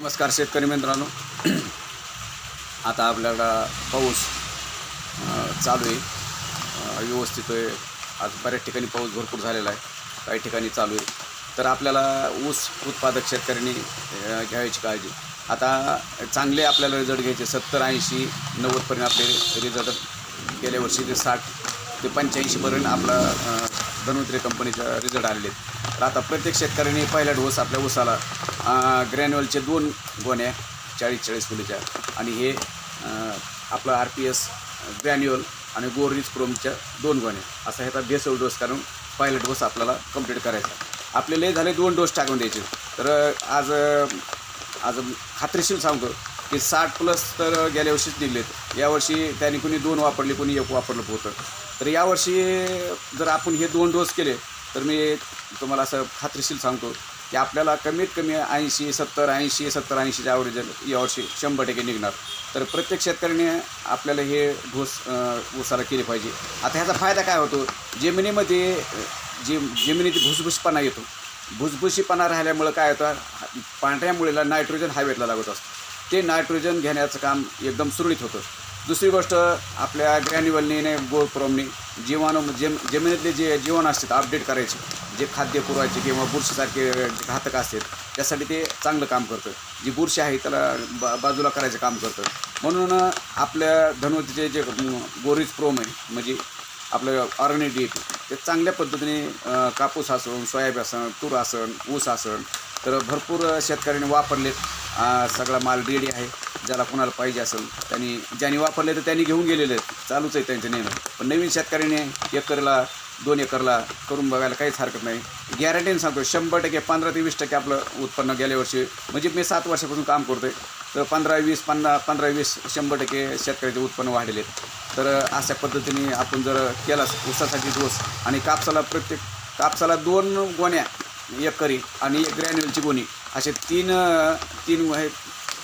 नमस्कार शेतकरी मित्रांनो. आता आपल्याला पाऊस चालू आहे. व्यवस्थित आहे. आज बऱ्याच ठिकाणी पाऊस भरपूर झालेला आहे. काही ठिकाणी चालू आहे. तर आपल्याला ऊस उत्पादक शेतकऱ्यांनी घ्यायची काळजी. आता चांगले आपल्याला रिझल्ट घ्यायचे. सत्तर ऐंशी नव्वदपर्यंत आपले रिझल्ट गेल्या वर्षी ते साठ ते पंच्याऐंशीपर्यंत आपला धन्वंतरी कंपनीचा रिझल्ट आलेले आहेत. तर आता प्रत्येक शेतकऱ्याने पहिला डोस आपल्या ऊसाला ग्रॅन्युअलचे दोन गोण्या चाळीस चाळीस किलोच्या आणि हे आपलं आर पी एस ग्रॅन्युअल आणि गोरिज क्रोमच्या दोन गोण्या. असा ह्याचा बेसळ डोस करून पहिला डोस आपल्याला कंप्लीट करायचा. आपले लय झाले दोन डोस टाकून द्यायचे. तर आज आज खात्रीशीर सांगतो. की साठ प्लस तर गेल्या वर्षीच निघलेत यावर्षी त्याने कुणी दोन वापरले कुणी एक वापरलं होतं तर यावर्षी जर आपण हे दोन डोस केले तर मी तुम्हाला असं खात्रीशीर सांगतो की आपल्याला कमीत कमी ऐंशी सत्तर ऐंशी सत्तर ऐंशीच्या ॲव्हरेज यावर्षी शंभर टक्के निघणार. तर प्रत्येक शेतकऱ्याने आपल्याला हे डोस अं, ऊसाला केले पाहिजे. आता ह्याचा फायदा काय होतो? जमिनीमध्ये जे जमिनीत भुसभुसपणा येतो. भुसभुशीपणा राहिल्यामुळं काय होतं? पांढऱ्या मुळेला नायट्रोजन हवेतला लागत असतो. ते नायट्रोजन घेण्याचं काम एकदम सुरळीत होतं. दुसरी गोष्ट आपल्या ग्रॅन्युअलने गोल प्रोमने जीवाणू जम जमिनीतले जे जीवन असतात अपडेट करायचे. जे खाद्य पुरवायचे किंवा बुरशीसारखे जे घातक असतात त्यासाठी ते चांगलं काम करतं. जी बुरशी आहे त्याला बा बाजूला करायचं काम करतं. म्हणून आपल्या धनवतीचे जे गोरीज प्रोम आहे म्हणजे आपलं ऑर्गॅनिक डी ते चांगल्या पद्धतीने कापूस असन सोयाबीन असन तूर असन ऊस असन तर भरपूर शेतकऱ्यांनी वापरलेत. सगळा माल रेडी आहे. ज्याला कोणाला पाहिजे असेल त्यांनी ज्यांनी वापरले तर त्यांनी घेऊन गेलेले आहेत. चालूच आहे त्यांचं नेहमी पण नवीन शेतकऱ्याने एकरला दोन एकरला करून बघायला काहीच हरकत नाही. गॅरंटीने सांगतो शंभर टक्के पंधरा ते वीस टक्के आपलं उत्पन्न गेल्या वर्षी म्हणजे मी सात वर्षापासून काम करतो आहे तर पंधरा वीस पन्ना पंधरा वीस शंभर टक्के शेतकऱ्याचे उत्पन्न वाढलेले आहेत. तर अशा पद्धतीने आपण जर केलास ऊसासाठी डोस आणि कापसाला प्रत्येक कापसाला दोन गोण्या एकरी आणि एक ग्रॅन्युलची गोणी असे तीन तीन हे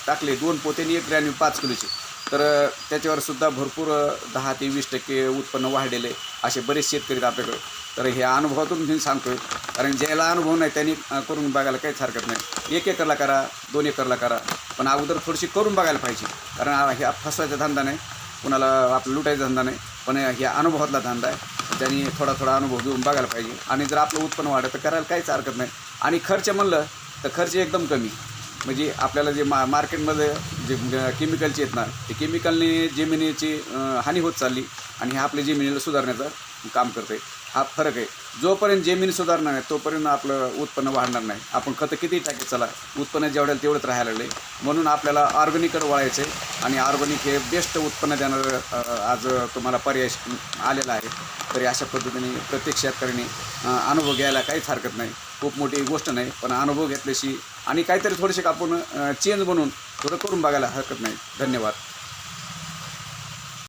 टाकले दोन पोत्याने एक ग्रॅन्युल पाच किलोचे. तर त्याच्यावर सुद्धा भरपूर दहा ते वीस टक्के उत्पन्न वाढलेले असे बरेच शेतकरी आपल्याकडे. तर हे अनुभवातून मी सांगतो कारण ज्याला अनुभव नाही त्यांनी करून बघायला काहीच हरकत नाही. एक एकरला करा दोन एकरला करा पण अगोदर थोडीशी करून बघायला पाहिजे. कारण हा- ह्या फसवायचा धंदा नाही. कुणाला आपला लुटायचा धंदा नाही पण ह्या अनुभवातला धंदा आहे. त्यांनी थोडा थोडा अनुभव घेऊन बघायला पाहिजे. आणि जर आपलं उत्पन्न वाढत तर करायला काहीच हरकत नाही. आणि खर्च म्हणलं तर खर्च एकदम कमी. म्हणजे आपल्याला जे मा मार्केटमध्ये जे केमिकलचे आहेत ना ते केमिकलने जमिनीची हानी होत चालली आणि हे आपल्या जमिनीला सुधारण्याचं काम करते हा फरक आहे. जोपर्यंत जमीन सुधारणार नाही तोपर्यंत आपलं उत्पन्न वाढणार नाही. आपण खतं किती टाकी चला उत्पन्न जेवढ्याला तेवढंच राहायला लागले म्हणून आपल्याला ऑर्गॅनिककडे वळायचं आहे आणि ऑर्गॅनिक हे बेस्ट उत्पन्न देणारं आज तुम्हाला पर्याय आलेला आहे. तरी अशा पद्धतीने प्रत्येक शेतकऱ्याने अनुभव घ्यायला काहीच हरकत नाही. खूप मोठी गोष्ट नाही पण अनुभव घेतल्याशी आणि काहीतरी थोडेसे आपण चेंज बनवून थोडं करून बघायला हरकत नाही. धन्यवाद.